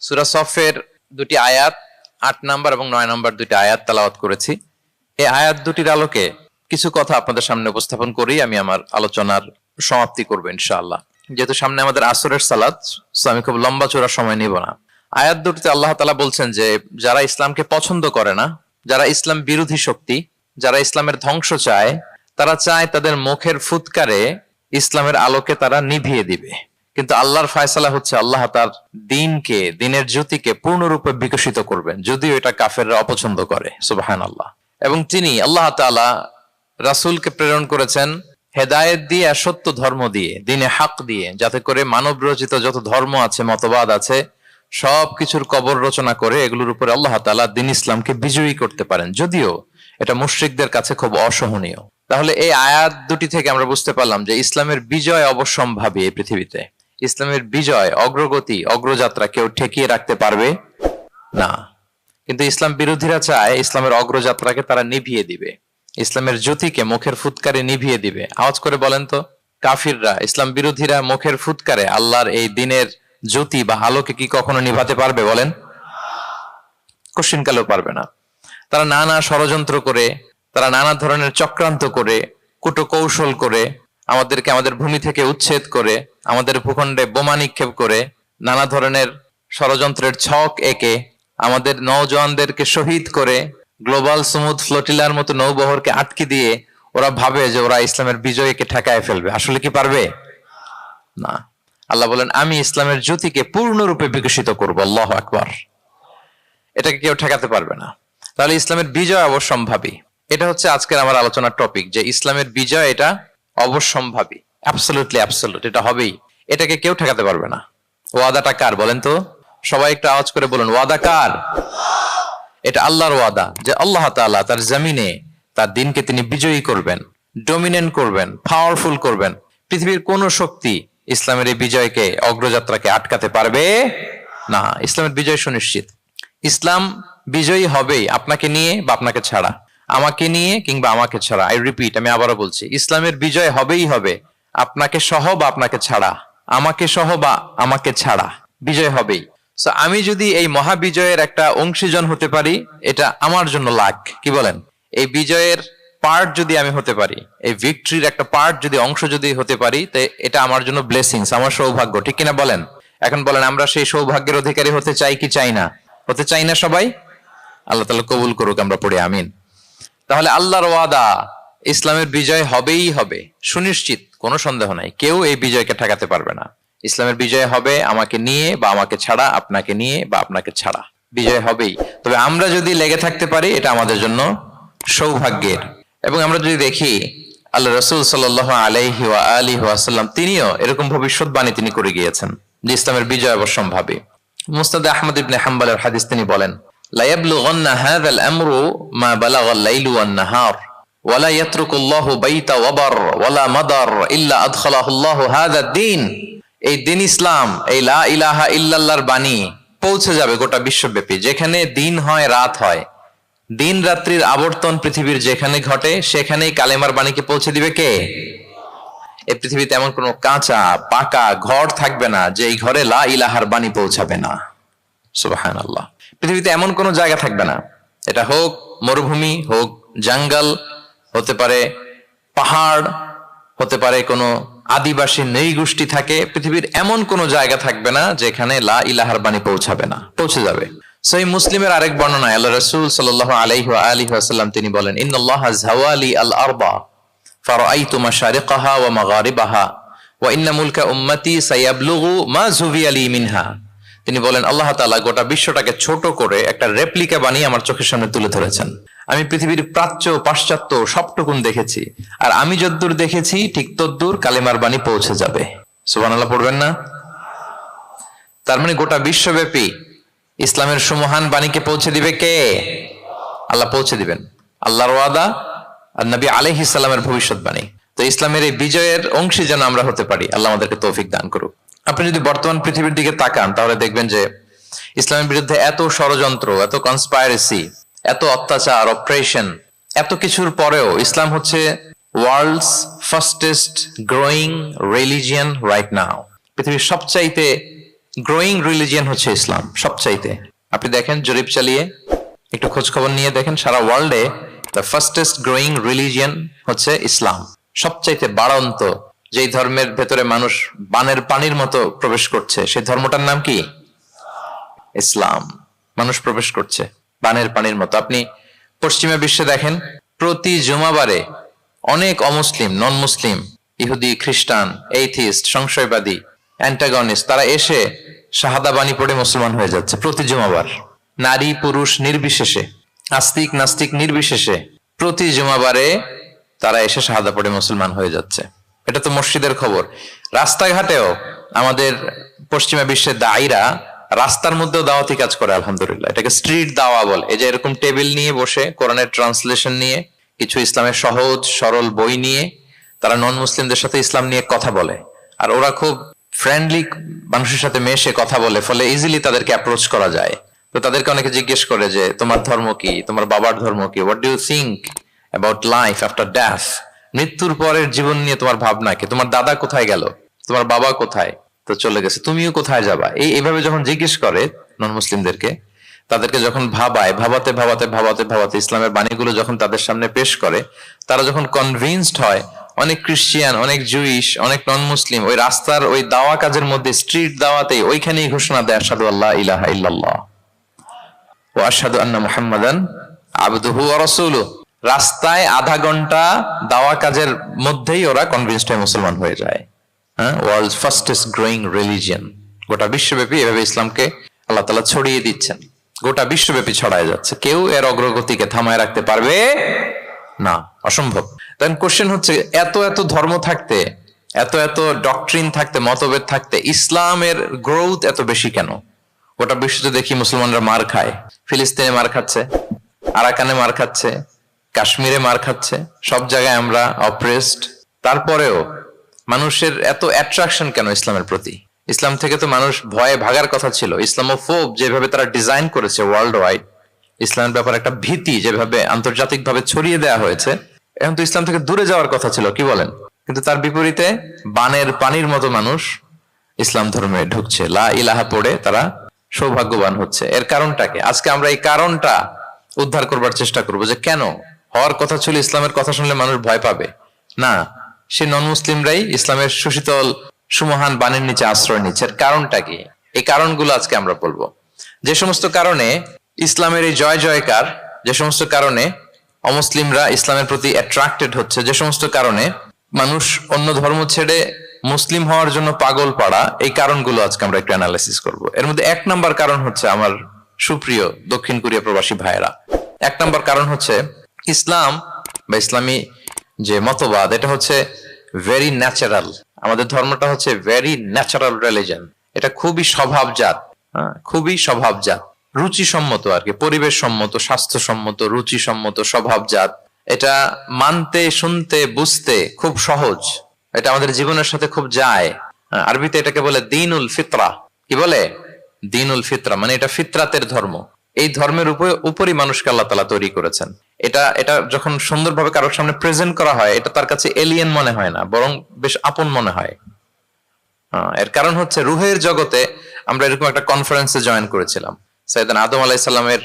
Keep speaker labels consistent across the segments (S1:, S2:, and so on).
S1: সুরা সফের দুটি আয়াত, আট নাম্বার এবং নয় নাম্বার দুটি আয়াত তালাওয়াত করেছি। এই আয়াত দুটির আলোকে কিছু কথা আপনাদের সামনে উপস্থাপন করেই আমি আমার আলোচনার সমাপ্তি করব ইনশাআল্লাহ। যেহেতু সামনে আমাদের আসরের সালাদ আমি খুব লম্বা চোরা সময় নিব না। আয়াত দুটিতে আল্লাহ তালা বলছেন যে, যারা ইসলামকে পছন্দ করে না, যারা ইসলাম বিরোধী শক্তি, যারা ইসলামের ধ্বংস চায়, তারা চায় তাদের মুখের ফুৎকারে ইসলামের আলোকে তারা নিভিয়ে দিবে। কিন্তু আল্লাহর ফায়সালা হচ্ছে আল্লাহ তার দিনকে, দিনের জ্যোতিকে পূর্ণরূপে বিকশিত করবেন, যদিও এটা কাফেররা অপছন্দ করে সুবাহান আল্লাহ এবং তিনি আল্লাহ তাআলা রাসূলকে প্রেরণ করেছেন হেদায়েত দিয়ে আর সত্য ধর্ম দিয়ে, দিনে হাক দিয়ে, যাতে করে মানব রচিত যত ধর্ম আছে, মতবাদ আছে সব কিছুর কবর রচনা করে এগুলোর উপরে আল্লাহ তাআলা দিন ইসলামকে বিজয়ী করতে পারেন। যদিও এটা মুশরিকদের কাছে খুব অসহনীয়। তাহলে এই আয়াত দুটি থেকে আমরা বুঝতে পারলাম যে ইসলামের বিজয় অবশ্যম্ভাবী এই পৃথিবীতে। ইসলামের বিজয়, অগ্রগতি, অগ্রযাত্রা কেউ ঠেকিয়ে রাখতে পারবে? না। কিন্তু ইসলাম বিরোধীরা চায় ইসলামের অগ্রযাত্রাকে তারা নিভিয়ে দিবে। ইসলামের জ্যোতিকে মুখের ফুৎকারে নিভিয়ে দিবে। আওয়াজ করে বলেন তো, কাফিররা, ইসলাম বিরোধীরা মুখের ফুৎকারে আল্লাহর এই দিনের জ্যোতি বা আলোকে কি কখনো নিভাতে পারবে বলেন? কশিনকালেও পারবে না। তারা নানা ষড়যন্ত্র করে, তারা নানা ধরনের চক্রান্ত করে কুটো কৌশল করে আমাদেরকে আমাদের ভূমি থেকে উচ্ছেদ করে, আমাদের ভূখণ্ডে বোমা নিক্ষেপ করে, নানা ধরনের ষড়যন্ত্রের ছক এঁকে আমাদের নৌজওয়ানদেরকে শহীদ করে, গ্লোবাল সমুদ ফ্লোটিলার মতো নৌবহরকে আটকে দিয়ে ওরা ভাবে যে ওরা ইসলামের বিজয়কে ঠেকায় ফেলবে। আসলে কি পারবে? না। আল্লাহ বলেন, আমি ইসলামের জ্যোতিকে পূর্ণরূপে বিকশিত করব। আল্লাহ আকবার। এটাকে কেউ ঠেকাতে পারবে না। তাহলে ইসলামের বিজয় অবশ্যম্ভাবী। এটা হচ্ছে আজকের আমার আলোচনার টপিক যে ইসলামের বিজয় এটা অবশ্যম্ভাবী। অ্যাবসলুটলি অ্যাবসলুট এটা হবেই। এটাকে কেউ ঠেকাতে পারবে না। ওয়াদাটা কার বলেন তো? সবাই একটু আওয়াজ করে বলুন, ওয়াদা কার? এটা আল্লাহর ওয়াদা যে আল্লাহ তাআলা তার জমিনে তার দিনকে তিনি বিজয়ী করবেন ডমিনেন্ট করবেন পাওয়ারফুল করবেন। পৃথিবীর কোন শক্তি ইসলামের এই বিজয়কে, অগ্রযাত্রাকে আটকাতে পারবে না। ইসলামের বিজয় সুনিশ্চিত। ইসলাম বিজয়ী হবেই আপনাকে নিয়ে বা আপনাকে ছাড়া। আমাকে নিয়ে কিংবা আমাকে ছাড়া। আই রিপিট আমি আবারও বলছি, ইসলামের বিজয় হবেই হবে। আপনাকে সহ বা আপনাকে ছাড়া? আমাকে সহ বা আমাকে ছাড়া? বিজয় হবেই। আমি যদি এই মহাবিজয়ের একটা অংশীজন হতে পারি, এটা আমার জন্য লাখ কি বলেন? এই বিজয়ের পার্ট যদি আমি হতে পারি, এই ভিক্টরির একটা পার্ট যদি, অংশ যদি হতে পারি, তো এটা আমার জন্য ব্লেসিংস আমার সৌভাগ্য। ঠিক কিনা বলেন? এখন বলেন, আমরা সেই সৌভাগ্যের অধিকারী হতে চাই কি চাই না? হতে চাই না সবাই? আল্লাহ তালা কবুল করুক, আমরা পড়ে, আমিন। তাহলে আল্লাহর ওয়াদা ইসলামের বিজয় হবেই হবে। সুনিশ্চিত, কোনো সন্দেহ নাই। কেউ এই বিজয়কে ঠেকাতে পারবে না। ইসলামের বিজয় হবে আমাকে নিয়ে বা আমাকে ছাড়া, আপনাকে নিয়ে বা আপনাকে ছাড়া। বিজয় হবেই। তবে আমরা যদি লেগে থাকতে পারি, এটা আমাদের জন্য সৌভাগ্যের। এবং আমরা যদি দেখি আল্লাহ রসুল সাল আলিহি ওয়াসাল্লাম, তিনিও এরকম ভবিষ্যৎবাণী তিনি করে গিয়েছেন যে ইসলামের বিজয় অবশ্যম্ভাবী। মুস্তাদ আহমদ ইবনে হাম্বালের হাদিস তিনি বলেন লাইবলুগন্ন হাযাল আমরু মা বালাগাল লাইলু ওয়ান নাহার ওয়ালা ইয়াতরুকুল্লাহু বাইতা ওয়াবার ওয়ালা মাদার ইল্লা আদখালাহুল্লাহু হাযা দ্বীন এই দিন ইসলাম, এই লা ইলাহা ইল্লাল্লাহর বাণী পৌঁছে যাবে গোটা বিশ্বব্যাপী। যেখানে দিন হয়, রাত হয়। দিন রাত্রির আবর্তন পৃথিবীর যেখানে ঘটে, সেখানেই কালেমার বাণীকে পৌঁছে দিবে কে? এ পৃথিবীতে এমন কোনো কাঁচা, পাকা ঘর থাকবে না যে এই ঘরে লা ইলাহার বাণী পৌঁছাবে না। সুবাহান আল্লাহ পৃথিবীতে এমন কোনো জায়গা থাকবে না। এটা হোক মরুভূমি, হোক জঙ্গল, হতে পারে পাহাড়, হতে পারে কোনো আদিবাসী নেই গোষ্ঠী থাকে। পৃথিবীর এমন কোনো জায়গা থাকবে না যেখানে লা ইলাহার বাণী পৌঁছাবে না, পৌঁছে যাবে। সেই মুসলিমের আরেক বর্ণনা আল্লাহ রসুল আলাইহি আলিহি আসাল্লাম তিনি বলেন, ইন্নাল্লাহ জাওয়ালি আল আরবা ফারাইতু মাশারিকাহা ওয়া মাগারিবাহা, ওয়া ইন্না মুলকা উম্মতি সাইয়াবলুগু মা জুবি আলী মিনহা। তিনি বলেন, আল্লাহ তাআলা গোটা বিশ্বটাকে ছোট করে একটা রেপ্লিকা বানিয়ে আমার চোখের সামনে তুলে ধরেছেন। আমি পৃথিবীর প্রাচ্য, পাশ্চাত্য সবটুকুন দেখেছি। আর আমি যদ্দূর দেখেছি, ঠিক তদ্দূর কালিমার বাণী পৌঁছে যাবে। সুবহানাল্লাহ, পড়বেন না? তার মানে গোটা বিশ্বব্যাপী ইসলামের সুমহান বাণীকে পৌঁছে দিবে কে? আল্লাহ পৌঁছে দিবেন। আল্লাহর ওয়াদা আর নবী আলাইহিস সালামের ভবিষ্যৎবাণী তো ইসলামের এই বিজয়ের অংশী যেন আমরা হতে পারি, আল্লাহ আমাদেরকে তৌফিক দান করুক। আপনি যদি বর্তমান পৃথিবীর দিকে তাকান, তাহলে দেখবেন যে ইসলামের বিরুদ্ধে এত ষড়যন্ত্র, এত কনস্পায়ারেসি এত অত্যাচার অপারেশন এত কিছুর পরেও ইসলাম হচ্ছে world's fastest growing religion right now পৃথিবীর সবচাইতে গ্রোয়িং রিলিজিয়ান হচ্ছে ইসলাম, সবচাইতে। আপনি দেখেন, জরিপ চালিয়ে একটু খোঁজ খবর নিয়ে দেখেন, সারা ওয়ার্ল্ডে দ্য ফার্স্টেস্ট গ্রোয়িং রিলিজিয়ান হচ্ছে ইসলাম, সবচাইতে বাড়ন্ত যেই ধর্মের ভেতরে মানুষ বানের পানির মতো প্রবেশ করছে, সেই ধর্মটার নাম কি? ইসলাম। মানুষ প্রবেশ করছে বানের পানির মতো। আপনি পশ্চিমা বিশ্বে দেখেন, প্রতি জুমাবারে অনেক অমুসলিম নন মুসলিম ইহুদি, খ্রিস্টান এইথিস্ট সংশয়বাদী, অ্যান্টাগনিস্ট, তারা এসে শাহাদা বাণী পড়ে মুসলমান হয়ে যাচ্ছে প্রতি জুমাবার। নারী, পুরুষ নির্বিশেষে, আস্তিক, নাস্তিক নির্বিশেষে প্রতি জুমাবারে তারা এসে শাহাদা পড়ে মুসলমান হয়ে যাচ্ছে। এটা তো মসজিদের খবর। রাস্তাঘাটেও আমাদের পশ্চিমা বিশ্বের দায়ীরা রাস্তার মধ্যেও দাওয়াতি কাজ করে, আলহামদুলিল্লাহ। এটাকে স্ট্রিট দাওয়া বলে। এই যে এরকম টেবিল নিয়ে বসে, কোরআনের ট্রান্সলেশন নিয়ে, কিছু ইসলামের সহজ, সরল বই নিয়ে, তারা নন মুসলিমদের সাথে ইসলাম নিয়ে কথা বলে। আর ওরা খুব ফ্রেন্ডলি মানুষের সাথে মেশে কথা বলে, ফলে ইজিলি তাদেরকে অ্যাপ্রোচ করা যায়। তো তাদেরকে অনেকে জিজ্ঞেস করে যে, তোমার ধর্ম কি? তোমার বাবার ধর্ম কি? What do you think about life after death মৃত্যুর পরের জীবন নিয়ে তোমার ভাবনা কি? তোমার দাদা কোথায় গেল? তোমার বাবা কোথায়? তো চলে গেছে। তুমিও কোথায় যাবা? এই, এইভাবে যখন জিজ্ঞেস করে নন মুসলিমদেরকে, তাদেরকে যখন ভাবায়, ভাবাতে ভাবাতে ভাবাতে ভাবাতে ইসলামের বাণীগুলো যখন তাদের সামনে পেশ করে, তারা যখন কনভিন্সড হয়, অনেক ক্রিশ্চিয়ান অনেক জুইশ অনেক নন মুসলিম, ওই রাস্তার ওই দাওয়া কাজের মধ্যে স্ট্রিট দাওয়াতে ওইখানেই ঘোষণা দেয় আসাদু আল্লাহ ইলাহা ইল্লাল্লাহ ও আসাদু আন্না মুহাম্মাদান আবদুহু ওয়া রাসূলুহু। রাস্তায় আধা ঘণ্টা দাওয়া কাজের মধ্যেই ওরা কনভিন্সড হয়ে মুসলমান হয়ে যায়। হ্যাঁ? ওয়ার্ল্ড ফার্স্টেস্ট গ্রোয়িং রিলিজিয়ান গোটা বিশ্বব্যাপী এভাবে ইসলামকে আল্লাহ তালা ছড়িয়ে দিচ্ছেন। গোটা বিশ্বব্যাপী ছড়ায় যাচ্ছে। কেউ এর অগ্রগতিকে থামায় রাখতে পারবে না। অসম্ভব। দেন কোশ্চেন হচ্ছে, এত এত ধর্ম থাকতে, এত এত ডকট্রিন থাকতে, মতভেদ থাকতে, ইসলামের গ্রোথ এত বেশি কেন? গোটা বিশ্বতে দেখি মুসলমানরা মার খায়। ফিলিস্তিনে মার খাচ্ছে, আরাকানে মার খাচ্ছে কাশ্মীরে মার খাচ্ছে, সব জায়গায় আমরা অপ্রেসড তারপরেও মানুষের এত অ্যাট্রাকশন কেন ইসলামের প্রতি? ইসলাম থেকে তো মানুষ ভয়ে ভাগার কথা ছিল। ইসলামোফোব যেভাবে তারা ডিজাইন করেছে ওয়ার্ল্ড ওয়াইড ইসলামের ব্যাপারে একটা ভীতি যেভাবে আন্তর্জাতিক ভাবে ছড়িয়ে দেওয়া হয়েছে, এখন তো ইসলাম থেকে দূরে যাওয়ার কথা ছিল, কি বলেন? কিন্তু তার বিপরীতে বানের পানির মতো মানুষ ইসলাম ধর্মে ঢুকছে। লা ইলাহা পড়ে তারা সৌভাগ্যবান হচ্ছে। এর কারণটাকে আজকে আমরা এই কারণটা উদ্ধার করবার চেষ্টা করব যে কেন হওয়ার কথা ছিল ইসলামের কথা শুনলে মানুষ ভয় পাবে। না, সে নন মুসলিমরাই ইসলামের সুশীতল, সুমহান বাণীর নিচে আশ্রয় নিচ্ছে। এর কারণটা কি? এই কারণগুলো আজকে আমরা বলব। যে সমস্ত কারণে ইসলামের এই জয় জয়কার, যে সমস্ত কারণে অমুসলিমরা ইসলামের প্রতি অ্যাট্রাক্টেড হচ্ছে, যে সমস্ত কারণে মানুষ অন্য ধর্ম ছেড়ে মুসলিম হওয়ার জন্য পাগল পাড়া, এই কারণগুলো আজকে আমরা একটু অ্যানালাইসিস করব। এর মধ্যে এক নাম্বার কারণ হচ্ছে আমার সুপ্রিয় দক্ষিণ কোরিয়া প্রবাসী ভাইয়েরা। এক নাম্বার কারণ হচ্ছে ইসলাম বা ইসলামী যে মতবাদ এটা হচ্ছে ভেরি ন্যাচারাল আমাদের ধর্মটা হচ্ছে ভেরি ন্যাচারাল রিলিজন এটা খুবই স্বভাবজাত হ্যাঁ, খুবই স্বভাবজাত। রুচিসম্মত আর কি পরিবেশ সম্মত স্বাস্থ্যসম্মত রুচিসম্মত স্বভাবজাত। এটা মানতে শুনতে বুঝতে খুব সহজ। এটা আমাদের জীবনের সাথে খুব যায়। হ্যাঁ, আরবিতে এটাকে বলে দিনুল ফিতরা। কি বলে? দিনুল ফিতরা মানে এটা ফিতরাতের ধর্ম। এই ধর্মের উপরে উপরই মানুষকে আল্লাহ তালা তৈরি করেছেন। এটা এটা যখন সুন্দরভাবে কারোর সামনে প্রেজেন্ট করা হয়, এটা তার কাছে এলিয়েন মনে হয় না, বরং বেশ আপন মনে হয়। এর কারণ হচ্ছে রুহের জগতে আমরা এরকম একটা কনফারেন্সে জয়েন করেছিলাম। সৈয়দান আদম আলাইসাল্লামের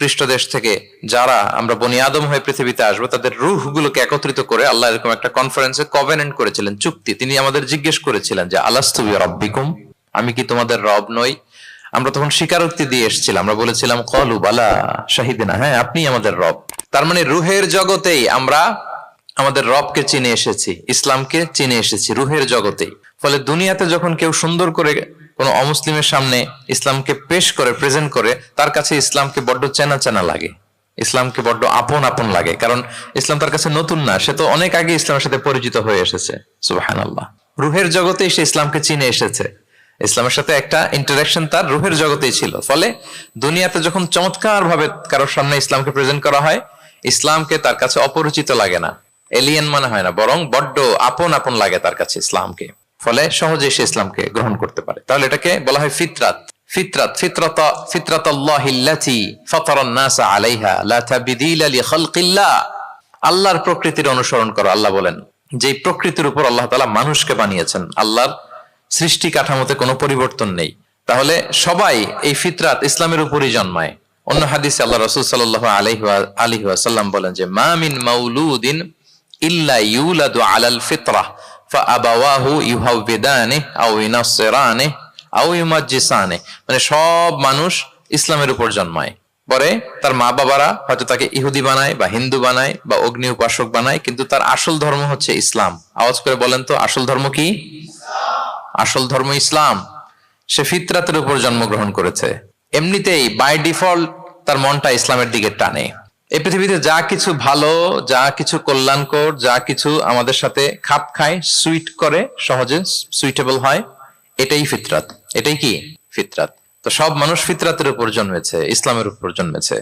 S1: পৃষ্ঠদেশ থেকে যারা আমরা বনি আদম হয়ে পৃথিবীতে আসব, তাদের রুহ গুলোকে একত্রিত করে আল্লাহ এরকম একটা কনফারেন্সে কভেনেন্ট করেছিলেন চুক্তি। তিনি আমাদের জিজ্ঞেস করেছিলেন যে আলাস্তুবি রব্বিকুম? আমি কি তোমাদের রব নই? আমরা তখন স্বীকারোক্তি দিয়ে এসেছিলাম। আমরা বলেছিলাম, কলু বালা শাহিদিনা। হ্যাঁ আপনি আমাদের রব। তার মানে রুহের জগতেই আমরা আমাদের রবকে চিনে এসেছি, ইসলামকে চিনে এসেছি রুহের জগতেই। ফলে দুনিয়াতে যখন কেউ সুন্দর করে কোনো অমুসলিমের সামনে ইসলামকে পেশ করে, প্রেজেন্ট করে, তার কাছে ইসলামকে বড্ড চেনা চেনা লাগে। ইসলামকে বড্ড আপন আপন লাগে, কারণ ইসলাম তার কাছে নতুন না, সে তো অনেক আগে ইসলামের সাথে পরিচিত হয়ে এসেছে। আল্লাহ রুহের জগতেই সে ইসলামকে চিনে এসেছে। ইসলামের সাথে একটা ইন্টারাকশন তার রুহের জগতেই ছিল। ফলে দুনিয়াতে যখন চমৎকার ভাবে কারোর সামনে ইসলামকে প্রেজেন্ট করা হয়, ইসলামকে তার কাছে অপরিচিত লাগে না। এলিয়েন মনে হয় না, বরং বড্ড আপন আপন লাগে তার কাছে ইসলামকে। ফলে সহজে সে ইসলামকে গ্রহণ করতে পারে। তাহলে এটাকে বলা হয় ফিতরাত। ফিতরাত ফিতরাত ফিতরাত আল্লাহিল্লাতি ফাতারান নাসা আলাইহা, লা তাবদীলা লিখালকিল্লাহ আল্লাহর প্রকৃতির অনুসরণ করো, আল্লাহ বলেন। যে প্রকৃতির উপর আল্লাহ তাআলা মানুষকে বানিয়েছেন, আল্লাহর সৃষ্টি কাঠামোতে কোনো পরিবর্তন নেই। তাহলে সবাই এই ফিতরাত ইসলামের উপরই জন্মায়। অন্য হাদিসে আল্লাহ রসুল সাল্লাহ আলহি আলহি আসাল্লাম বলেন যে, মা মিন মাউলুদিন ইল্লা ইউলাদু আলাল ফিতরাহ ফাআবাওয়াহু ইউহাউবিদানে আও ইনাসসিরানে আও ইউমাজ্জিসানে। মানে সব মানুষ ইসলামের উপর জন্মায়। পরে তার মা বাবারা হয়তো তাকে ইহুদি বানায় বা হিন্দু বানায় বা অগ্নি উপাসক বানায়, কিন্তু তার আসল ধর্ম হচ্ছে ইসলাম। আওয়াজ করে বলেন তো, আসল ধর্ম কি? আসল ধর্ম ইসলাম, সে ফিতরাতের উপর জন্মগ্রহণ করেছে। এমনিতেই বাই ডিফল্ট তার মনটা ইসলামের দিকে টানে। এই পৃথিবীতে যা কিছু ভালো, যা কিছু কল্যাণকর, যা কিছু আমাদের সাথে খাপ খায় সুইট করে, সহজে সুইটেবল হয়, এটাই ফিতরাত। এটাই কি? ফিতরাত। তো সব মানুষ ফিতরাতের উপর জন্মেছে, ইসলামের উপর জন্মেছে।